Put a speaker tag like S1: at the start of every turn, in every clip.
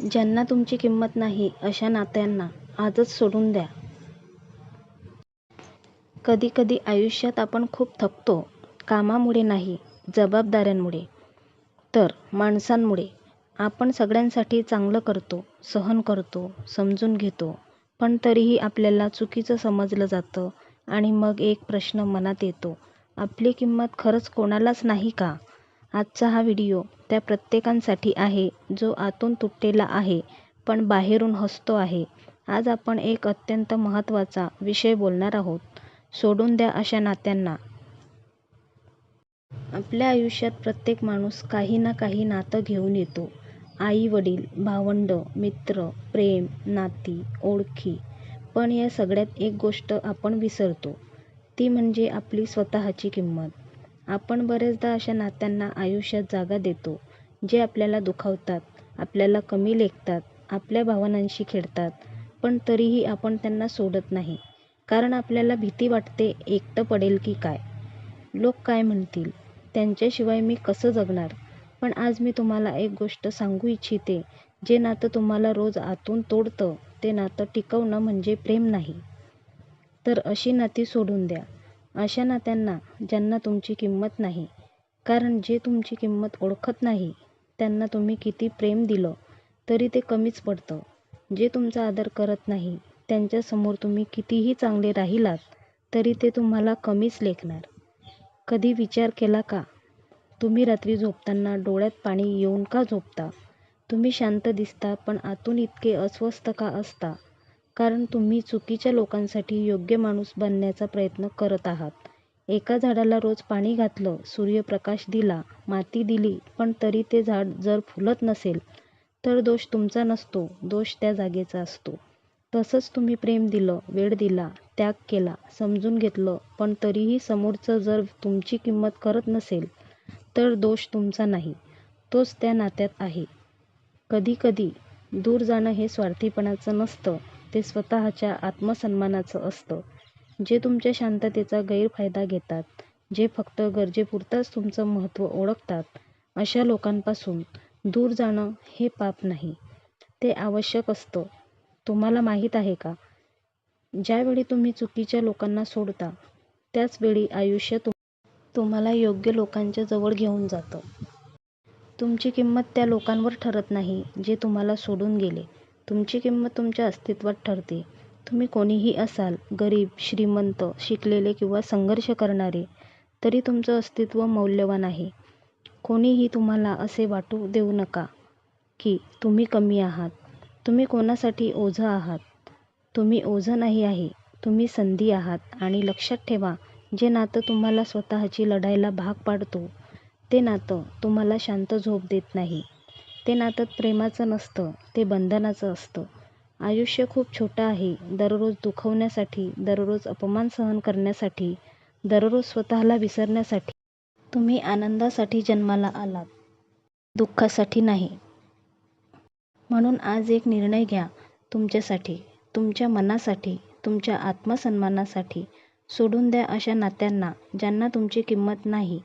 S1: ज्यांना तुमची किंमत नाही अशा नात्यांना आजच सोडून द्या. कधी कधी आयुष्यात आपण खूप थकतो. कामामुळे नाही, जबाबदाऱ्यांमुळे, तर माणसांमुळे. आपण सगळ्यांसाठी चांगलं करतो, सहन करतो, समजून घेतो, पण तरीही आपल्याला चुकीचं समजलं जातं आणि मग एक प्रश्न मनात येतो, आपली किंमत खरंच कोणालाच नाही का? आजचा हा व्हिडिओ त्या प्रत्येकासाठी आहे जो आतून तुटलेला आहे पण बाहेरून हसतो आहे. आज आपण एक अत्यंत महत्त्वाचा विषय बोलणार आहोत, सोडून द्या अशा नात्यांना. आपल्या आयुष्यात प्रत्येक माणूस काही ना काही नातं घेऊन येतो. आई-वडील, भावंडं, मित्र, प्रेम, नाती, ओळखी. पण या सगळ्यात एक गोष्ट आपण विसरतो, ती म्हणजे आपली स्वतःची किंमत. आपण बरेचदा अशा नात्यांना आयुष्यात जागा देतो, जे आपल्याला दुखावतात, आपल्याला कमी लेखतात, आपल्या भावनांशी खेळतात, पण तरीही आपण त्यांना सोडत नाही. कारण आपल्याला भीती वाटते एकटं पडेल की काय? लोक काय म्हणतील? त्यांच्याशिवाय मी कसं जगणार? पण आज मी तुम्हाला एक गोष्ट सांगू इच्छिते, जे नातं तुम्हाला रोज आतून तोडतं, ते नातं टिकवणं म्हणजे प्रेम नाही. तर अशी नाती सोडून द्या. अशा नात्यांना ज्यांना तुमची किंमत नाही. कारण जे तुमची किंमत ओळखत नाही, त्यांना तुम्ही किती प्रेम दिलं तरी ते कमीच पडतं. जे तुमचा आदर करत नाही, त्यांच्यासमोर तुम्ही कितीही चांगले राहिलात तरी ते तुम्हाला कमीच लेखणार. कधी विचार केला का, तुम्ही रात्री झोपताना डोळ्यात पाणी येऊन का झोपता? तुम्ही शांत दिसता पण आतून इतके अस्वस्थ का असता? कारण तुम्ही चुकीच्या लोकांसाठी योग्य माणूस बनण्याचा प्रयत्न करत आहात. एका झाडाला रोज पाणी घातलं, सूर्यप्रकाश दिला, माती दिली पण तरी ते झाड जर फुलत नसेल, तर दोष तुमचा नसतो, दोष त्या जागेचा असतो. तसंच तुम्ही प्रेम दिलं, वेळ दिला, त्याग केला, समजून घेतलं पण तरीही समोरचं जर तुमची किंमत करत नसेल, तर दोष तुमचा नाही, तोच त्या नात्यात आहे. कधी कधी दूर जाणं हे स्वार्थीपणाचं नसतं, ते स्वतःच्या आत्मसन्मानाचं असतं. जे तुमच्या शांततेचा गैरफायदा घेतात, जे फक्त गरजेपुरतंच तुमचं महत्त्व ओळखतात, अशा लोकांपासून दूर जाणं हे पाप नाही, ते आवश्यक असतं. तुम्हाला माहीत आहे का, ज्यावेळी तुम्ही चुकीच्या लोकांना सोडता, त्याच वेळी आयुष्य तुम्हाला योग्य लोकांच्या जवळ घेऊन जातं. तुमची किंमत त्या लोकांवर ठरत नाही, जे तुम्हाला सोडून गेले. तुमची किंमत तुमच्या अस्तित्वात ठरते. तुम्ही कोणीही असाल, गरीब, श्रीमंत, शिकलेले किंवा संघर्ष करणारे, तरी तुमचं अस्तित्व मौल्यवान आहे. कोणीही तुम्हाला असे वाटू देऊ नका की तुम्ही कमी आहात. तुम्ही कोणासाठी ओझं आहात. तुम्ही ओझं नाही आहे, तुम्ही संधी आहात आणि लक्षात ठेवा, जे नातं तुम्हाला स्वतःची लढायला भाग पाडतो, ते नातं तुम्हाला शांत झोप देत नाही. ते नातं प्रेमाचं नसतं, ते बंधनाचं असतं. आयुष्य खूप छोटं आहे. दररोज दुखवण्यासाठी, दररोज अपमान सहन करण्यासाठी, दररोज स्वतःला विसरण्यासाठी. तुम्ही आनंदासाठी जन्माला आलात, दुःखासाठी नाही. म्हणून आज एक निर्णय घ्या तुमच्यासाठी, तुमच्या मनासाठी, तुमच्या आत्मसन्मानासाठी. सोडून द्या अशा नात्यांना ज्यांना तुमची किंमत नाही.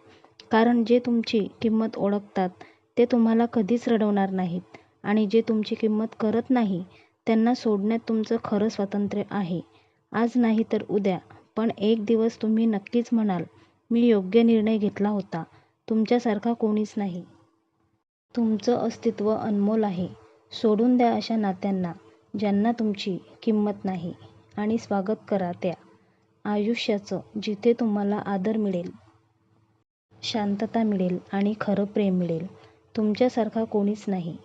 S1: कारण जे तुमची किंमत ओळखतात, ते तुम्हाला कधीच रडवणार नाहीत आणि जे तुमची किंमत करत नाही, त्यांना सोडण्यात तुमचं खरं स्वातंत्र्य आहे. आज नाही तर उद्या, पण एक दिवस तुम्ही नक्कीच म्हणाल, मी योग्य निर्णय घेतला होता. तुमच्यासारखा कोणीच नाही. तुमचं अस्तित्व अनमोल आहे. सोडून द्या अशा नात्यांना ज्यांना तुमची किंमत नाही आणि स्वागत करा त्या आयुष्याचं जिथे तुम्हाला आदर मिळेल, शांतता मिळेल आणि खरं प्रेम मिळेल. तुमच्यासारखा कोणीच नाही.